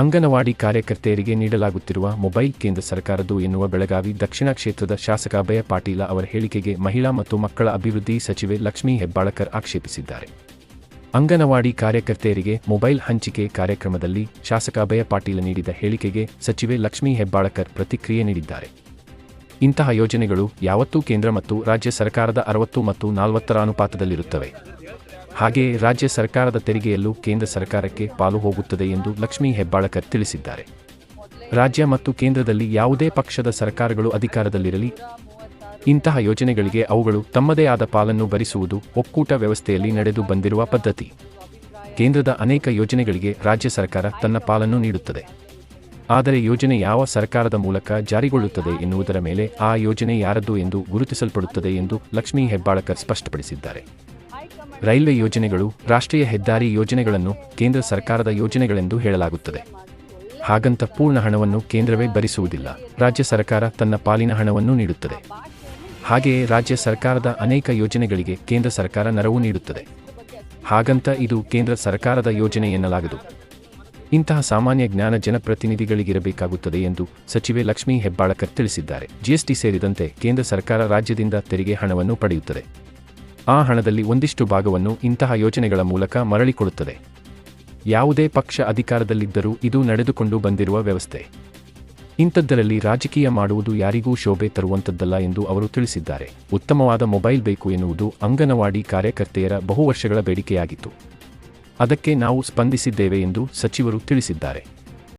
ಅಂಗನವಾಡಿ ಕಾರ್ಯಕರ್ತೆಯರಿಗೆ ನೀಡಲಾಗುತ್ತಿರುವ ಮೊಬೈಲ್ ಕೇಂದ್ರ ಸರ್ಕಾರದ್ದು ಎನ್ನುವ ಬೆಳಗಾವಿ ದಕ್ಷಿಣ ಕ್ಷೇತ್ರದ ಶಾಸಕ ಅಭಯ ಪಾಟೀಲ ಅವರ ಹೇಳಿಕೆಗೆ ಮಹಿಳಾ ಮತ್ತು ಮಕ್ಕಳ ಅಭಿವೃದ್ಧಿ ಸಚಿವೆ ಲಕ್ಷ್ಮೀ ಹೆಬ್ಬಾಳಕರ್ ಆಕ್ಷೇಪಿಸಿದ್ದಾರೆ. ಅಂಗನವಾಡಿ ಕಾರ್ಯಕರ್ತೆಯರಿಗೆ ಮೊಬೈಲ್ ಹಂಚಿಕೆ ಕಾರ್ಯಕ್ರಮದಲ್ಲಿ ಶಾಸಕ ಅಭಯ ಪಾಟೀಲ ನೀಡಿದ ಹೇಳಿಕೆಗೆ ಸಚಿವೆ ಲಕ್ಷ್ಮೀ ಹೆಬ್ಬಾಳಕರ್ ಪ್ರತಿಕ್ರಿಯೆ ನೀಡಿದ್ದಾರೆ. ಇಂತಹ ಯೋಜನೆಗಳು ಯಾವತ್ತೂ ಕೇಂದ್ರ ಮತ್ತು ರಾಜ್ಯ ಸರ್ಕಾರದ ಅರವತ್ತು ಮತ್ತು ನಲವತ್ತರ ಅನುಪಾತದಲ್ಲಿರುತ್ತವೆ. ಹಾಗೆಯೇ ರಾಜ್ಯ ಸರ್ಕಾರದ ತೆರಿಗೆಯಲ್ಲೂ ಕೇಂದ್ರ ಸರ್ಕಾರಕ್ಕೆ ಪಾಲು ಹೋಗುತ್ತದೆ ಎಂದು ಲಕ್ಷ್ಮೀ ಹೆಬ್ಬಾಳಕರ್ ತಿಳಿಸಿದ್ದಾರೆ. ರಾಜ್ಯ ಮತ್ತು ಕೇಂದ್ರದಲ್ಲಿ ಯಾವುದೇ ಪಕ್ಷದ ಸರ್ಕಾರಗಳು ಅಧಿಕಾರದಲ್ಲಿರಲಿ. ಇಂತಹ ಯೋಜನೆಗಳಿಗೆ ಅವುಗಳು ತಮ್ಮದೇ ಆದ ಪಾಲನ್ನು ಭರಿಸುವುದು ಒಕ್ಕೂಟ ವ್ಯವಸ್ಥೆಯಲ್ಲಿ ನಡೆದು ಬಂದಿರುವ ಪದ್ಧತಿ. ಕೇಂದ್ರದ ಅನೇಕ ಯೋಜನೆಗಳಿಗೆ ರಾಜ್ಯ ಸರ್ಕಾರ ತನ್ನ ಪಾಲನ್ನು ನೀಡುತ್ತದೆ. ಆದರೆ ಯೋಜನೆ ಯಾವ ಸರ್ಕಾರದ ಮೂಲಕ ಜಾರಿಗೊಳ್ಳುತ್ತದೆ ಎನ್ನುವುದರ ಮೇಲೆ ಆ ಯೋಜನೆ ಯಾರದ್ದು ಎಂದು ಗುರುತಿಸಲ್ಪಡುತ್ತದೆ ಎಂದು ಲಕ್ಷ್ಮೀ ಹೆಬ್ಬಾಳಕರ್ ಸ್ಪಷ್ಟಪಡಿಸಿದ್ದಾರೆ. ರೈಲ್ವೆ ಯೋಜನೆಗಳು, ರಾಷ್ಟ್ರೀಯ ಹೆದ್ದಾರಿ ಯೋಜನೆಗಳನ್ನು ಕೇಂದ್ರ ಸರ್ಕಾರದ ಯೋಜನೆಗಳೆಂದು ಹೇಳಲಾಗುತ್ತದೆ. ಹಾಗಂತ ಪೂರ್ಣ ಹಣವನ್ನು ಕೇಂದ್ರವೇ ಭರಿಸುವುದಿಲ್ಲ. ರಾಜ್ಯ ಸರ್ಕಾರ ತನ್ನ ಪಾಲಿನ ಹಣವನ್ನು ನೀಡುತ್ತದೆ. ಹಾಗೆಯೇ ರಾಜ್ಯ ಸರ್ಕಾರದ ಅನೇಕ ಯೋಜನೆಗಳಿಗೆ ಕೇಂದ್ರ ಸರ್ಕಾರ ನೆರವು ನೀಡುತ್ತದೆ. ಹಾಗಂತ ಇದು ಕೇಂದ್ರ ಸರ್ಕಾರದ ಯೋಜನೆ ಎನ್ನಲಾಗದು. ಇಂತಹ ಸಾಮಾನ್ಯ ಜ್ಞಾನ ಜನಪ್ರತಿನಿಧಿಗಳಿಗಿರಬೇಕಾಗುತ್ತದೆ ಎಂದು ಸಚಿವೆ ಲಕ್ಷ್ಮೀ ಹೆಬ್ಬಾಳಕರ್ ತಿಳಿಸಿದ್ದಾರೆ. ಜಿಎಸ್ಟಿ ಸೇರಿದಂತೆ ಕೇಂದ್ರ ಸರ್ಕಾರ ರಾಜ್ಯದಿಂದ ತೆರಿಗೆ ಹಣವನ್ನು ಪಡೆಯುತ್ತದೆ. ಆ ಹಣದಲ್ಲಿ ಒಂದಿಷ್ಟು ಭಾಗವನ್ನು ಇಂತಹ ಯೋಜನೆಗಳ ಮೂಲಕ ಮರಳಿಕೊಡುತ್ತದೆ ಯಾವುದೇ ಪಕ್ಷ ಅಧಿಕಾರದಲ್ಲಿದ್ದರೂ ಇದು ನಡೆದುಕೊಂಡು ಬಂದಿರುವ ವ್ಯವಸ್ಥೆ. ಇಂಥದ್ದರಲ್ಲಿ ರಾಜಕೀಯ ಮಾಡುವುದು ಯಾರಿಗೂ ಶೋಭೆ ತರುವಂಥದ್ದಲ್ಲ ಎಂದು ಅವರು ತಿಳಿಸಿದ್ದಾರೆ. ಉತ್ತಮವಾದ ಮೊಬೈಲ್ ಬೇಕು ಎನ್ನುವುದು ಅಂಗನವಾಡಿ ಕಾರ್ಯಕರ್ತೆಯರ ಬಹು ವರ್ಷಗಳ ಬೇಡಿಕೆಯಾಗಿತ್ತು. ಅದಕ್ಕೆ ನಾವು ಸ್ಪಂದಿಸಿದ್ದೇವೆ ಎಂದು ಸಚಿವರು ತಿಳಿಸಿದ್ದಾರೆ.